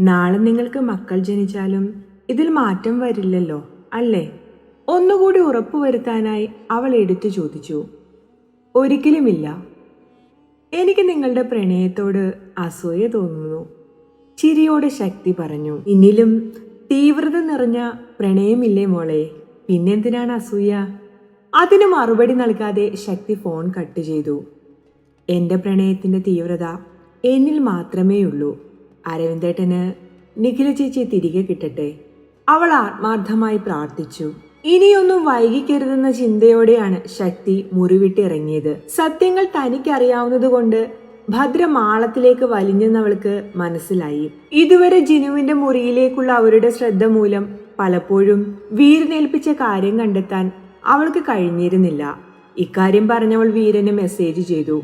നാളെ നിങ്ങൾക്ക് മക്കൾ ജനിച്ചാലും ഇതിൽ മാറ്റം വരില്ലല്ലോ അല്ലേ? ഒന്നുകൂടി ഉറപ്പുവരുത്താനായി അവൾ എടുത്തു ചോദിച്ചു. ഒരിക്കലുമില്ല. എനിക്ക് നിങ്ങളുടെ പ്രണയത്തോട് അസൂയ തോന്നുന്നു. ചിരിയോടെ ശക്തി പറഞ്ഞു. ഇന്നിലും തീവ്രത നിറഞ്ഞ പ്രണയമില്ലേ മോളെ? പിന്നെന്തിനാണ് അസൂയ? അതിന് മറുപടി നൽകാതെ ശക്തി ഫോൺ കട്ട് ചെയ്തു. എന്റെ പ്രണയത്തിന്റെ തീവ്രത എന്നിൽ മാത്രമേയുള്ളൂ. അരവിന്ദേട്ടന് നിഖില ചേച്ചി തിരികെ കിട്ടട്ടെ. അവൾ ആത്മാർത്ഥമായി പ്രാർത്ഥിച്ചു. ഇനിയൊന്നും വൈകിക്കരുതെന്ന ചിന്തയോടെയാണ് ശക്തി മുറിവിട്ടിറങ്ങിയത്. സത്യങ്ങൾ തനിക്കറിയാവുന്നതുകൊണ്ട് ഭദ്ര മാളത്തിലേക്ക് വലിഞ്ഞെന്നവൾക്ക് മനസ്സിലായി. ഇതുവരെ ജിനുവിന്റെ മുറിയിലേക്കുള്ള അവരുടെ ശ്രദ്ധ മൂലം പലപ്പോഴും വീരനേൽപ്പിച്ച കാര്യം കണ്ടെത്താൻ അവൾക്ക് കഴിഞ്ഞിരുന്നില്ല. ഇക്കാര്യം പറഞ്ഞവൾ വീരന് മെസ്സേജ് ചെയ്തു.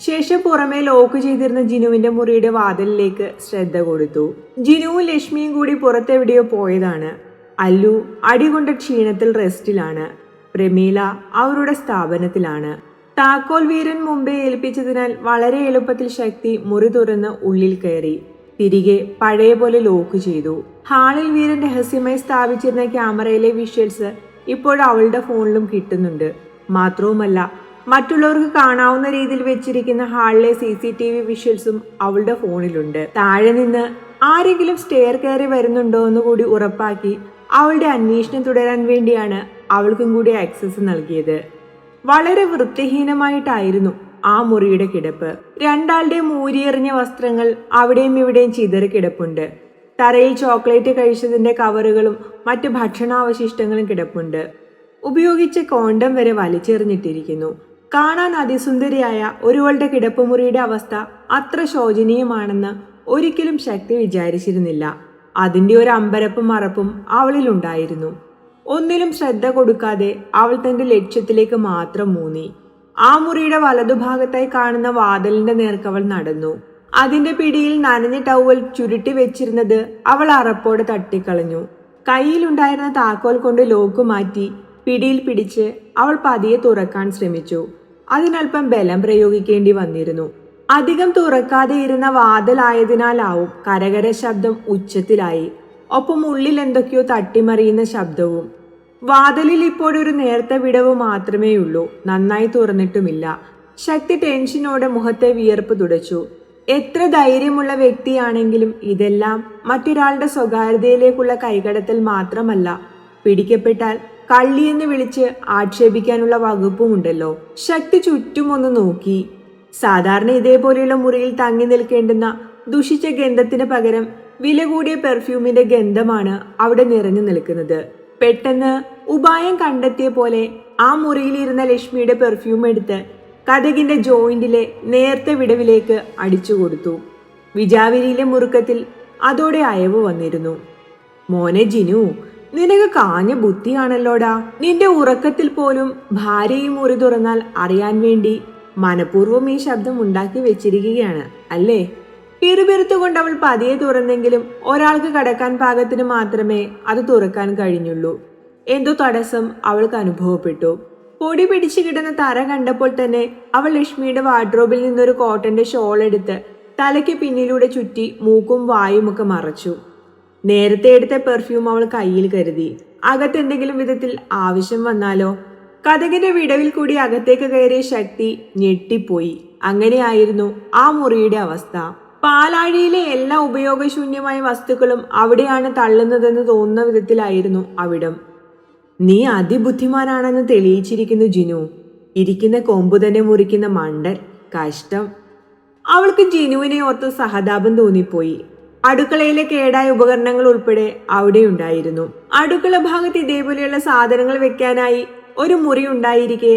ശേഷം പുറമെ ലോക്ക് ചെയ്തിരുന്ന ജിനുവിന്റെ മുറിയുടെ വാതിലിലേക്ക് ശ്രദ്ധ കൊടുത്തു. ജിനുവും ലക്ഷ്മിയും കൂടി പുറത്തെവിടെയോ പോയതാണ്. അല്ലു അടികൊണ്ട ക്ഷീണത്തിൽ റെസ്റ്റിലാണ് പ്രമീല അവരുടെ സ്ഥാപനത്തിലാണ്. താക്കോൽ വീരൻ മുമ്പേ ഏൽപ്പിച്ചതിനാൽ വളരെ എളുപ്പത്തിൽ ശക്തി മുറി തുറന്ന് ഉള്ളിൽ കയറി. തിരികെ പഴയ പോലെ ലോക്ക് ചെയ്തു. ഹാളിൽ വീരൻ രഹസ്യമായി സ്ഥാപിച്ചിരുന്ന ക്യാമറയിലെ വിഷ്വൽസ് ഇപ്പോൾ അവളുടെ ഫോണിലും കിട്ടുന്നുണ്ട്. മാത്രവുമല്ല മറ്റുള്ളവർക്ക് കാണാവുന്ന രീതിയിൽ വെച്ചിരിക്കുന്ന ഹാളിലെ സി സി ടി വി വിഷ്വൽസും അവളുടെ ഫോണിലുണ്ട്. താഴെ നിന്ന് ആരെങ്കിലും സ്റ്റെയർ കയറി വരുന്നുണ്ടോ എന്ന് കൂടി ഉറപ്പാക്കി അവളുടെ അന്വേഷണം തുടരാൻ വേണ്ടിയാണ് അവൾക്കും കൂടി ആക്സസ് നൽകിയത്. വളരെ വൃത്തിഹീനമായിട്ടായിരുന്നു ആ മുറിയുടെ കിടപ്പ്. രണ്ടാളുടെയും ഊരിയെറിഞ്ഞ വസ്ത്രങ്ങൾ അവിടെയും ഇവിടെയും ചിതറി കിടപ്പുണ്ട്. തറയിൽ ചോക്ലേറ്റ് കഴിച്ചതിന്റെ കവറുകളും മറ്റ് ഭക്ഷണാവശിഷ്ടങ്ങളും കിടപ്പുണ്ട്. ഉപയോഗിച്ച കോണ്ടം വരെ വലിച്ചെറിഞ്ഞിട്ടിരിക്കുന്നു. കാണാൻ അതിസുന്ദരിയായ ഒരുവളുടെ കിടപ്പുമുറിയുടെ അവസ്ഥ അത്ര ശോചനീയമാണെന്ന് ഒരിക്കലും ശക്തി വിചാരിച്ചിരുന്നില്ല. അതിന്റെ ഒരു അമ്പരപ്പും മറപ്പും അവളിലുണ്ടായിരുന്നു ഒന്നിലും ശ്രദ്ധ കൊടുക്കാതെ അവൾ തന്റെ ലക്ഷ്യത്തിലേക്ക് മാത്രം മൂന്നി. ആ മുറിയുടെ വലതുഭാഗത്തായി കാണുന്ന വാതിലിന്റെ നേർക്കവൾ നടന്നു. അതിന്റെ പിടിയിൽ നനഞ്ഞ ടവൽ ചുരുട്ടി വെച്ചിരുന്നത് അവൾ അറപ്പോടെ തട്ടിക്കളഞ്ഞു. കയ്യിലുണ്ടായിരുന്ന താക്കോൽ കൊണ്ട് ലോക്ക് മാറ്റി പിടിയിൽ പിടിച്ച് അവൾ പതിയെ തുറക്കാൻ ശ്രമിച്ചു. അതിനൽപ്പം ബലം പ്രയോഗിക്കേണ്ടി വന്നിരുന്നു. അധികം തുറക്കാതെ ഇരുന്ന വാതിലായതിനാലാവും കരകര ശബ്ദം ഉച്ചത്തിലായി. ഒപ്പം ഉള്ളിൽ എന്തൊക്കെയോ തട്ടിമറിയുന്ന ശബ്ദവും. വാതിലിൽ ഇപ്പോഴൊരു നേർത്ത വിടവ് മാത്രമേയുള്ളൂ. നന്നായി തുറന്നിട്ടുമില്ല. ശക്തി ടെൻഷനോടെ മുഖത്തെ വിയർപ്പ് തുടച്ചു. എത്ര ധൈര്യമുള്ള വ്യക്തിയാണെങ്കിലും ഇതെല്ലാം മറ്റൊരാളുടെ സ്വകാര്യതയിലേക്കുള്ള കൈകടത്തൽ മാത്രമല്ല. പിടിക്കപ്പെട്ടാൽ കള്ളിയെന്ന് വിളിച്ച് ആക്ഷേപിക്കാനുള്ള വകുപ്പുമുണ്ടല്ലോ. ശക്തി ചുറ്റും ഒന്ന് നോക്കി. സാധാരണ ഇതേപോലെയുള്ള മുറിയിൽ തങ്ങി നിൽക്കേണ്ടുന്ന ദുഷിച്ച ഗന്ധത്തിന് പകരം വില കൂടിയ പെർഫ്യൂമിന്റെ ഗന്ധമാണ് അവിടെ നിറഞ്ഞു നിൽക്കുന്നത്. പെട്ടെന്ന് ഉപായം കണ്ടെത്തിയ പോലെ ആ മുറിയിലിരുന്ന ലക്ഷ്മിയുടെ പെർഫ്യൂം എടുത്ത് കഥകിന്റെ ജോയിന്റിലെ നേർത്ത വിടവിലേക്ക് അടിച്ചു കൊടുത്തു. വിജാവിരിയിലെ മുറുക്കത്തിൽ അതോടെ അയവ് വന്നിരുന്നു. മോനെ ജിനു നിനക്ക് കാഞ്ഞ ബുദ്ധിയാണല്ലോടാ. നിന്റെ ഉറക്കത്തിൽ പോലും ഭാര്യയും മുറി തുറന്നാൽ അറിയാൻ വേണ്ടി മനഃപൂർവം ഈ ശബ്ദം ഉണ്ടാക്കി വെച്ചിരിക്കുകയാണ് അല്ലേ? പിറുപിറുത്തുകൊണ്ട് അവൾ പതിയെ തുറന്നെങ്കിലും ഒരാൾക്ക് കടക്കാൻ പാകത്തിന് മാത്രമേ അത് തുറക്കാൻ കഴിഞ്ഞുള്ളൂ. എന്തോ തടസ്സം അവൾക്ക് അനുഭവപ്പെട്ടു. പൊടി പിടിച്ചു കിടന്ന തറ കണ്ടപ്പോൾ തന്നെ അവൾ ലക്ഷ്മിയുടെ വാർഡ്രോബിൽ നിന്നൊരു കോട്ടന്റെ ഷോൾ എടുത്ത് തലയ്ക്ക് പിന്നിലൂടെ ചുറ്റി മൂക്കും വായുമൊക്കെ മറച്ചു. നേരത്തെ എടുത്ത പെർഫ്യൂം അവൾ കയ്യിൽ കരുതി. അകത്തെന്തെങ്കിലും വിധത്തിൽ ആവശ്യം വന്നാലോ? കഥകിന്റെ വിടവിൽ കൂടി അകത്തേക്ക് കയറിയ ശക്തി ഞെട്ടിപ്പോയി. അങ്ങനെയായിരുന്നു ആ മുറിയുടെ അവസ്ഥ. പാലാഴിയിലെ എല്ലാ ഉപയോഗശൂന്യമായ വസ്തുക്കളും അവിടെയാണ് തള്ളുന്നതെന്ന് തോന്നുന്ന വിധത്തിലായിരുന്നു അവിടം. നീ അതിബുദ്ധിമാനാണെന്ന് തെളിയിച്ചിരിക്കുന്നു ജിനു. ഇരിക്കുന്ന കൊമ്പു തന്നെ മുറിക്കുന്ന മണ്ടൻ. കഷ്ടം. അവൾക്ക് ജിനുവിനെ ഓർത്ത് സഹതാപം തോന്നിപ്പോയി. അടുക്കളയിലെ കേടായ ഉപകരണങ്ങൾ ഉൾപ്പെടെ അവിടെ ഉണ്ടായിരുന്നു അടുക്കള ഭാഗത്ത് ഇതേപോലെയുള്ള സാധനങ്ങൾ വെക്കാനായി ഒരു മുറി ഉണ്ടായിരിക്കെ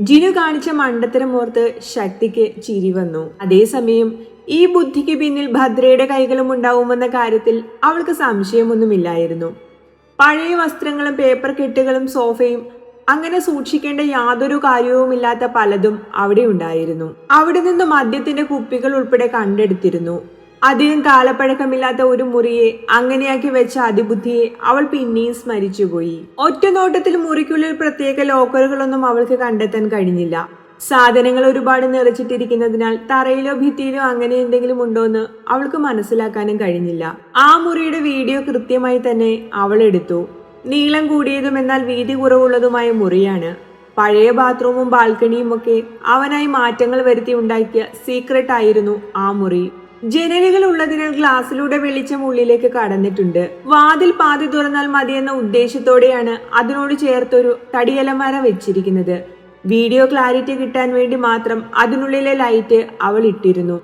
ജിനു കാണിച്ച മണ്ടത്തരം ഓർത്ത് ശക്തിക്ക് ചിരി വന്നു. അതേസമയം ഈ ബുദ്ധിക്ക് പിന്നിൽ ഭദ്രയുടെ കൈകളും ഉണ്ടാവുമെന്ന കാര്യത്തിൽ അവൾക്ക് സംശയമൊന്നുമില്ലായിരുന്നു. പഴയ വസ്ത്രങ്ങളും പേപ്പർ കെട്ടുകളും സോഫയും അങ്ങനെ സൂക്ഷിക്കേണ്ട യാതൊരു കാര്യവുമില്ലാത്ത പലതും അവിടെ ഉണ്ടായിരുന്നു. അവിടെ നിന്ന് മദ്യത്തിന്റെ കുപ്പികൾ ഉൾപ്പെടെ കണ്ടെടുത്തിരുന്നു. അധികം കാലപ്പഴക്കമില്ലാത്ത ഒരു മുറിയെ അങ്ങനെയാക്കി വെച്ച അതിബുദ്ധിയെ അവൾ പിന്നെയും സ്മരിച്ചുപോയി. ഒറ്റ നോട്ടത്തിൽ മുറിക്കുള്ളിൽ പ്രത്യേക ലോക്കറുകളൊന്നും അവൾക്ക് കണ്ടെത്താൻ കഴിഞ്ഞില്ല. സാധനങ്ങൾ ഒരുപാട് നിറച്ചിട്ടിരിക്കുന്നതിനാൽ തറയിലോ ഭിത്തിയിലോ അങ്ങനെ എന്തെങ്കിലും ഉണ്ടോന്ന് അവൾക്ക് മനസ്സിലാക്കാനും കഴിഞ്ഞില്ല. ആ മുറിയുടെ വീഡിയോ കൃത്യമായി തന്നെ അവൾ എടുത്തു. നീളം കൂടിയതും എന്നാൽ വീതി കുറവുള്ളതുമായ മുറിയാണ്. പഴയ ബാത്റൂമും ബാൽക്കണിയും ഒക്കെ അവനായി മാറ്റങ്ങൾ വരുത്തി ഉണ്ടാക്കിയ സീക്രട്ട് ആയിരുന്നു ആ മുറി. ജനലുകൾ ഉള്ളതിനാൽ ഗ്ലാസിലൂടെ വെളിച്ചം ഉള്ളിലേക്ക് കടന്നിട്ടുണ്ട്. വാതിൽ പാതി തുറന്നാൽ മതിയെന്ന ഉദ്ദേശത്തോടെയാണ് അതിനോട് ചേർത്തൊരു തടിയലമര വെച്ചിരിക്കുന്നത്. വീഡിയോ ക്ലാരിറ്റി കിട്ടാൻ വേണ്ടി മാത്രം അതിനുള്ളിലെ ലൈറ്റ് അവൾ ഇട്ടിരുന്നു.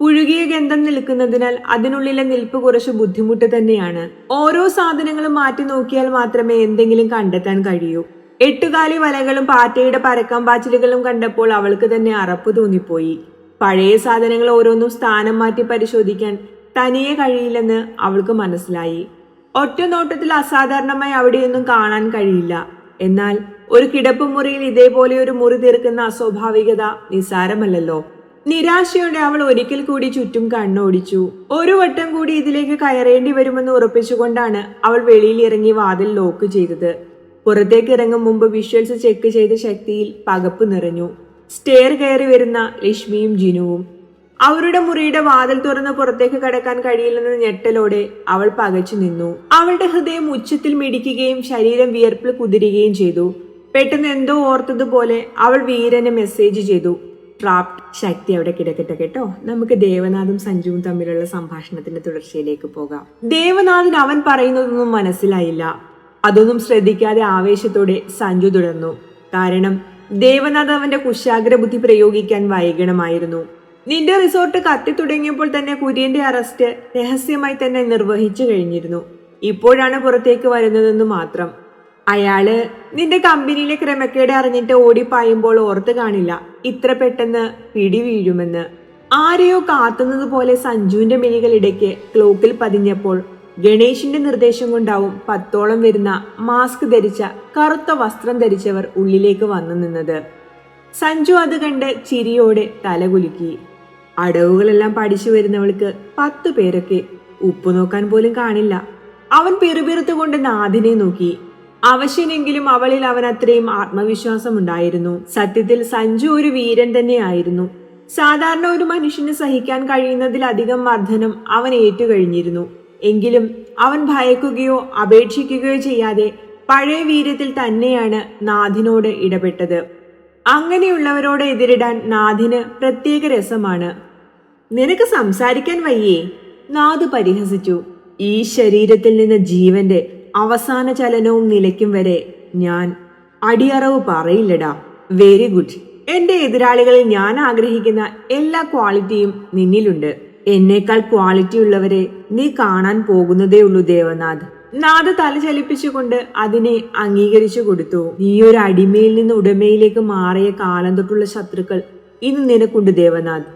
പുഴുകിയ ഗന്ധം നിൽക്കുന്നതിനാൽ അതിനുള്ളിലെ നിൽപ്പ് കുറച്ച് ബുദ്ധിമുട്ട് തന്നെയാണ്. ഓരോ സാധനങ്ങളും മാറ്റി നോക്കിയാൽ മാത്രമേ എന്തെങ്കിലും കണ്ടെത്താൻ കഴിയൂ. എട്ടുകാലി വലകളും പാറ്റയുടെ പരക്കം പാച്ചിലുകളും കണ്ടപ്പോൾ അവൾക്ക് തന്നെ അറപ്പ് തോന്നിപ്പോയി. പഴയ സാധനങ്ങൾ ഓരോന്നും സ്ഥാനം മാറ്റി പരിശോധിക്കാൻ തനിയെ കഴിയില്ലെന്ന് അവൾക്ക് മനസ്സിലായി. ഒറ്റ നോട്ടത്തിൽ അസാധാരണമായി അവിടെയൊന്നും കാണാൻ കഴിയില്ല. എന്നാൽ ഒരു കിടപ്പ് മുറിയിൽ ഇതേപോലെ ഒരു മുറി തീർക്കുന്ന അസ്വാഭാവികത നിസാരമല്ലല്ലോ നിരാശയോടെ അവൾ ഒരിക്കൽ കൂടി ചുറ്റും കണ്ണോടിച്ചു. ഒരു വട്ടം കൂടി ഇതിലേക്ക് കയറേണ്ടി വരുമെന്ന് ഉറപ്പിച്ചുകൊണ്ടാണ് അവൾ വെളിയിൽ ഇറങ്ങി വാതിൽ ലോക്ക് ചെയ്തത്. പുറത്തേക്ക് ഇറങ്ങും മുമ്പ് വിഷ്വൽസ് ചെക്ക് ചെയ്ത ശക്തിയിൽ പകപ്പ് നിറഞ്ഞു. സ്റ്റെയർ കയറി വരുന്ന ലക്ഷ്മിയും ജിനുവും. അവരുടെ മുറിയുടെ വാതിൽ തുറന്ന് പുറത്തേക്ക് കടക്കാൻ കഴിയില്ലെന്ന ഞെട്ടലോടെ അവൾ പകച്ചു നിന്നു. അവളുടെ ഹൃദയം ഉച്ചത്തിൽ മിടിക്കുകയും ശരീരം വിയർപ്പിൽ കുതിരുകയും ചെയ്തു. പെട്ടെന്ന് എന്തോ ഓർത്തതുപോലെ അവൾ വീരനെ മെസ്സേജ് ചെയ്തു. ട്രാപ്ഡ് ശക്തി അവിടെ കിടക്കട്ടെ കേട്ടോ. നമുക്ക് ദേവനാഥും സഞ്ജുവും തമ്മിലുള്ള സംഭാഷണത്തിന്റെ തുടർച്ചയിലേക്ക് പോകാം. ദേവനാഥിന് അവൻ പറയുന്നതൊന്നും മനസ്സിലായില്ല. അതൊന്നും ശ്രദ്ധിക്കാതെ ആവേശത്തോടെ സഞ്ജു തുടർന്നു. കാരണം ദേവനാഥ് അവന്റെ കുശാഗ്ര ബുദ്ധി പ്രയോഗിക്കാൻ വൈകണമായിരുന്നു. നിന്റെ റിസോർട്ട് കത്തി തുടങ്ങിയപ്പോൾ തന്നെ കുര്യന്റെ അറസ്റ്റ് രഹസ്യമായി തന്നെ നിർവഹിച്ചു കഴിഞ്ഞിരുന്നു. ഇപ്പോഴാണ് പുറത്തേക്ക് വരുന്നതെന്ന് മാത്രം. അയാൾ നിന്റെ കമ്പനിയിലെ ക്രമക്കേട് അറിഞ്ഞിട്ട് ഓടിപ്പായുമ്പോൾ ഓർത്ത് കാണില്ല. ഇത്ര പെട്ടെന്ന് പിടി വീഴുമെന്ന് ആരെയോ കാത്തുന്നത് പോലെ സഞ്ജുവിന്റെ മിനികളിടയ്ക്ക് ക്ലോക്കിൽ പതിഞ്ഞപ്പോൾ ഗണേഷിന്റെ നിർദ്ദേശം കൊണ്ടാവും പത്തോളം വരുന്ന മാസ്ക് ധരിച്ച കറുത്ത വസ്ത്രം ധരിച്ചവർ ഉള്ളിലേക്ക് വന്നു നിന്നത്. സഞ്ജു അത് കണ്ട് ചിരിയോടെ തലകുലുക്കി അടവുകളെല്ലാം പഠിച്ചു വരുന്നവൾക്ക് പത്ത് പേരൊക്കെ ഉപ്പു നോക്കാൻ പോലും കാണില്ല. അവൻ പെറുപിറുത്തുകൊണ്ട് നാഥിനെ നോക്കി. അവശനെങ്കിലും അവളിൽ അവൻ അത്രയും ആത്മവിശ്വാസം ഉണ്ടായിരുന്നു. സത്യത്തിൽ സഞ്ജു ഒരു വീരൻ തന്നെയായിരുന്നു. സാധാരണ ഒരു മനുഷ്യന് സഹിക്കാൻ കഴിയുന്നതിലധികം മർദ്ദനം അവൻ ഏറ്റുകഴിഞ്ഞിരുന്നു എങ്കിലും അവൻ ഭയക്കുകയോ അപേക്ഷിക്കുകയോ ചെയ്യാതെ പഴയ വീര്യത്തിൽ തന്നെയാണ് നാഥിനോട് ഇടപെട്ടത്. അങ്ങനെയുള്ളവരോട് എതിരിടാൻ നാഥിന് പ്രത്യേക രസമാണ്. നിനക്ക് സംസാരിക്കാൻ വയ്യേ? നാഥ് പരിഹസിച്ചു. ഈ ശരീരത്തിൽ നിന്ന് ജീവന്റെ അവസാന ചലനവും നിലയ്ക്കും വരെ ഞാൻ അടിയറവ് പറയില്ലടാ. വെരി ഗുഡ് എന്റെ എതിരാളികളിൽ ഞാൻ ആഗ്രഹിക്കുന്ന എല്ലാ ക്വാളിറ്റിയും നിന്നിലുണ്ട്. എന്നേക്കാൾ ക്വാളിറ്റി ഉള്ളവരെ നീ കാണാൻ പോകുന്നതേ ഉള്ളൂ ദേവനാഥ്. നാഥ തല ചലിപ്പിച്ചുകൊണ്ട് അതിനെ അംഗീകരിച്ചു കൊടുത്തു. നീ ഒരു അടിമയിൽ നിന്ന് ഉടമയിലേക്ക് മാറിയ കാലം തൊട്ടുള്ള ശത്രുക്കൾ ഇന്ന് നിനക്കുണ്ട് ദേവനാഥ്.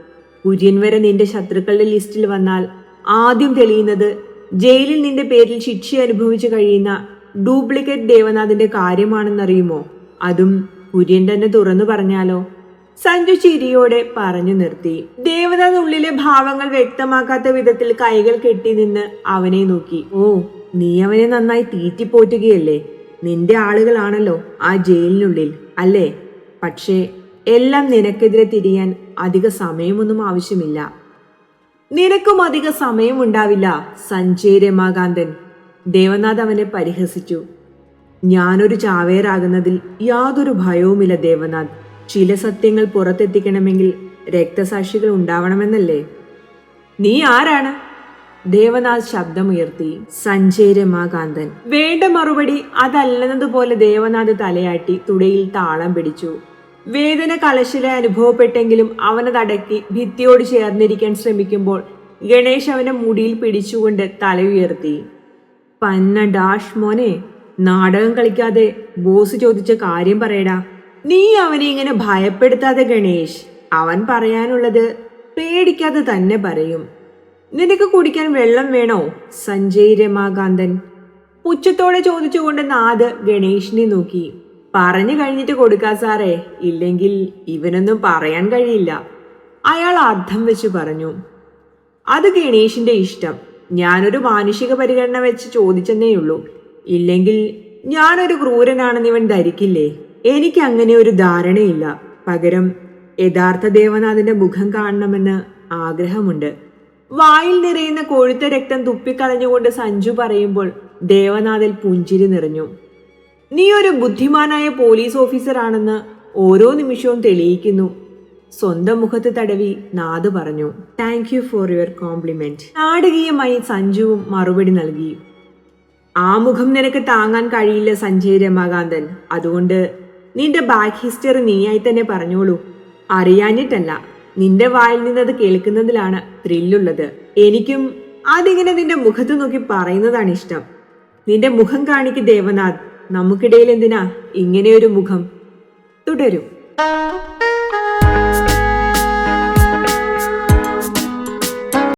കുര്യൻ വരെ നിന്റെ ശത്രുക്കളുടെ ലിസ്റ്റിൽ വന്നാൽ ആദ്യം തെളിയുന്നത് ജയിലിൽ നിന്റെ പേരിൽ ശിക്ഷ അനുഭവിച്ചു കഴിയുന്ന ഡ്യൂപ്ലിക്കേറ്റ് ദേവനാഥിന്റെ കാര്യമാണെന്നറിയുമോ? അതും കുര്യൻ തന്നെ തുറന്നു പറഞ്ഞാലോ? സഞ്ജു ചിരിയോടെ പറഞ്ഞു നിർത്തി. ദേവത ഉള്ളിലെ ഭാവങ്ങൾ വ്യക്തമാക്കാത്ത വിധത്തിൽ കൈകൾ കെട്ടി നിന്ന് അവനെ നോക്കി. ഓ നീ അവനെ നന്നായി തീറ്റിപ്പോറ്റുകയല്ലേ? നിന്റെ ആളുകളാണല്ലോ ആ ജയിലിനുള്ളിൽ അല്ലേ? പക്ഷേ എല്ലാം നിനക്കെതിരെ തിരിയാൻ അധിക സമയമൊന്നും ആവശ്യമില്ല. നിനക്കും അധിക സമയമുണ്ടാവില്ല സഞ്ജയ് രമാകാന്തൻ. ദേവനാഥ് അവനെ പരിഹസിച്ചു. ഞാനൊരു ചാവേറാകുന്നതിൽ യാതൊരു ഭയവുമില്ല ദേവനാഥ്. ചില സത്യങ്ങൾ പുറത്തെത്തിക്കണമെങ്കിൽ രക്തസാക്ഷികൾ ഉണ്ടാവണമെന്നല്ലേ? നീ ആരാണ്? ദേവനാഥ് ശബ്ദമുയർത്തി. സഞ്ജയ് രമാകാന്തൻ വേണ്ട മറുപടി അതല്ലെന്നതുപോലെ ദേവനാഥ് തലയാട്ടി തുടയിൽ താളം പിടിച്ചു. വേദന കലശല അനുഭവപ്പെട്ടെങ്കിലും അവനതടക്കി ഭിത്തിയോട് ചേർന്നിരിക്കാൻ ശ്രമിക്കുമ്പോൾ ഗണേഷ് അവനെ മുടിയിൽ പിടിച്ചുകൊണ്ട് തല ഉയർത്തി പന്ന ഡാഷ് മോനെ നാടകം കളിക്കാതെ ബോസ് ചോദിച്ച കാര്യം പറയടാ. നീ അവനെ ഇങ്ങനെ ഭയപ്പെടുത്താതെ ഗണേഷ് അവൻ പറയാനുള്ളത് പേടിക്കാതെ തന്നെ പറയും. നിനക്ക് കുടിക്കാൻ വെള്ളം വേണോ സഞ്ജയ് രമാകാന്തൻ? പുച്ഛത്തോടെ ചോദിച്ചുകൊണ്ട് നാഥ് ഗണേഷിനെ നോക്കി. പറഞ്ഞു കഴിഞ്ഞിട്ട് കൊടുക്കാ സാറേ ഇല്ലെങ്കിൽ ഇവനൊന്നും പറയാൻ കഴിയില്ല. അയാൾ അർത്ഥം വെച്ച് പറഞ്ഞു. അത് ഗണേഷിന്റെ ഇഷ്ടം. ഞാനൊരു മാനുഷിക പരിഗണന വെച്ച് ചോദിച്ചെന്നേയുള്ളൂ. ഇല്ലെങ്കിൽ ഞാനൊരു ക്രൂരനാണെന്ന് ഇവൻ ധരിക്കില്ലേ? എനിക്ക് അങ്ങനെ ഒരു ധാരണയില്ല. പകരം യഥാർത്ഥ ദേവനാഥന്റെ മുഖം കാണണമെന്ന് ആഗ്രഹമുണ്ട്. വായിൽ നിറയുന്ന കൊഴുത്ത രക്തം തുപ്പിക്കളഞ്ഞുകൊണ്ട് സഞ്ജു പറയുമ്പോൾ ദേവനാഥിൽ പുഞ്ചിരി നിറഞ്ഞു. നീ ഒരു ബുദ്ധിമാനായ പോലീസ് ഓഫീസറാണെന്ന് ഓരോ നിമിഷവും തെളിയിക്കുന്നു സ്വന്തം മുഖത്ത് തടവി നാദ് പറഞ്ഞു. Thank you for your compliment നാടകീയമായി സഞ്ജുവും മറുപടി നൽകി. ആ മുഖം നിനക്ക് താങ്ങാൻ കഴിയില്ല സഞ്ജയ് രമാകാന്തൻ. അതുകൊണ്ട് നിന്റെ ബാക്ക് ഹിസ്റ്ററി നീയായി തന്നെ പറഞ്ഞോളൂ. അറിയാഞ്ഞിട്ടല്ല നിന്റെ വായിൽ നിന്നത് കേൾക്കുന്നതിലാണ് ത്രില്ലുള്ളത്. എനിക്കും അതിങ്ങനെ നിന്റെ മുഖത്ത് നോക്കി പറയുന്നതാണ് ഇഷ്ടം. നിന്റെ മുഖം കാണിക്ക് ദേവനാഥ് നമുക്കിടയിൽ എന്തിനാ ഇങ്ങനെയൊരു മുഖം? തുടരും.